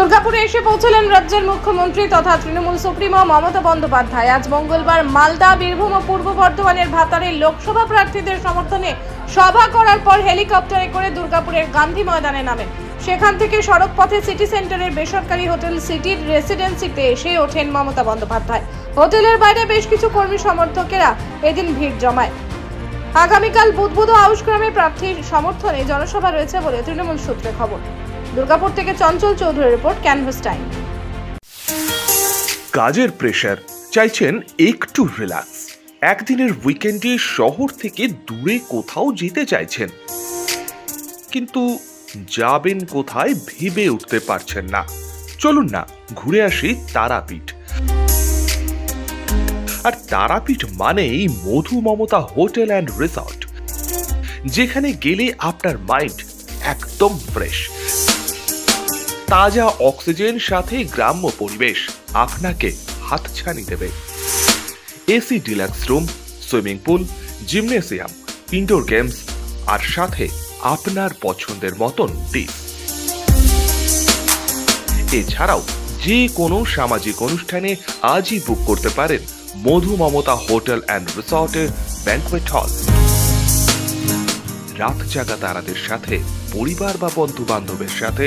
দুর্গাপুরে এসে পৌঁছলেন রাজ্যের মুখ্যমন্ত্রী তথা তৃণমূল সুপ্রিমো মমতা বন্দ্যোপাধ্যায়। আজ মঙ্গলবার মালদা, বীরভূম ও পূর্ব বর্ধমানের ভাতারে লোকসভা প্রার্থীদের সমর্থনে সভা করার পর হেলিকপ্টারে করে দুর্গাপুরের গান্ধী ময়দানে নামেন। সেখান থেকে সড়ক পথে সিটি সেন্টারের বেসরকারি হোটেল সিটির রেসিডেন্সিতে এসে ওঠেন মমতা বন্দ্যোপাধ্যায়। হোটেলের বাইরে বেশ কিছু কর্মী সমর্থকেরা এদিন ভিড় জমায়। আগামীকাল বুধবুধ আউশগ্রামে প্রার্থীর সমর্থনে জনসভা রয়েছে বলে তৃণমূল সূত্রে খবর। দুর্গাপুর থেকে চঞ্চল চৌধুরীর রিপোর্ট ক্যানভাস টাইম কাজের প্রেশার চাইছেন একটু রিল্যাক্স একদিনের উইকেন্ডে শহর থেকে দূরে কোথাও যেতে চাইছেন। কিন্তু যাবেন কোথায় ভেবে উঠতে পারছেন না। চলুন না, ঘুরে আসি তারাপীঠ। আর তারাপীঠ মানেই Madhu Mamata hotel and resort. যেখানে গেলে আপনার মাইন্ড একদম ফ্রেশ তাজা অক্সিজেন সাথে গ্রাম্য পরিবেশ আপনাকে হাতছানি দেবে। AC deluxe room, swimming pool, gymnasium, indoor games, আর সাথে আপনার পছন্দের মতন ডিশ। এছাড়াও যে কোনো সামাজিক অনুষ্ঠানে আজই বুক করতে পারেন মধু মমতা হোটেল অ্যান্ড রিসর্টের ব্যাংকোয়েট হল। রাত জাগা তারাদের সাথে, পরিবার বা বন্ধু বান্ধবের সাথে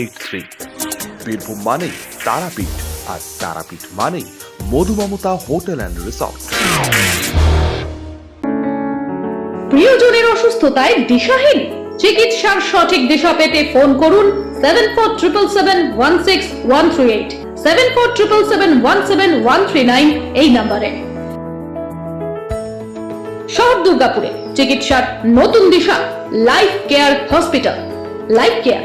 eight three Birbhum মানেই তারাপীঠ, আর তারাপীঠ মানেই মধুমমতা হোটেল অ্যান্ড রিসর্ট। প্রিয়জনের অসুস্থতায় দিশাহীন। চিকিৎসার সঠিক দিশা পেতে ফোন করুন seven four triple seven one six one three eight seven four triple seven one seven one three nine এই নম্বরে। শহর দুর্গাপুরে চিকিৎসার নতুন দিশা life care hospital life care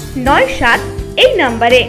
নয় সাত এই নম্বরে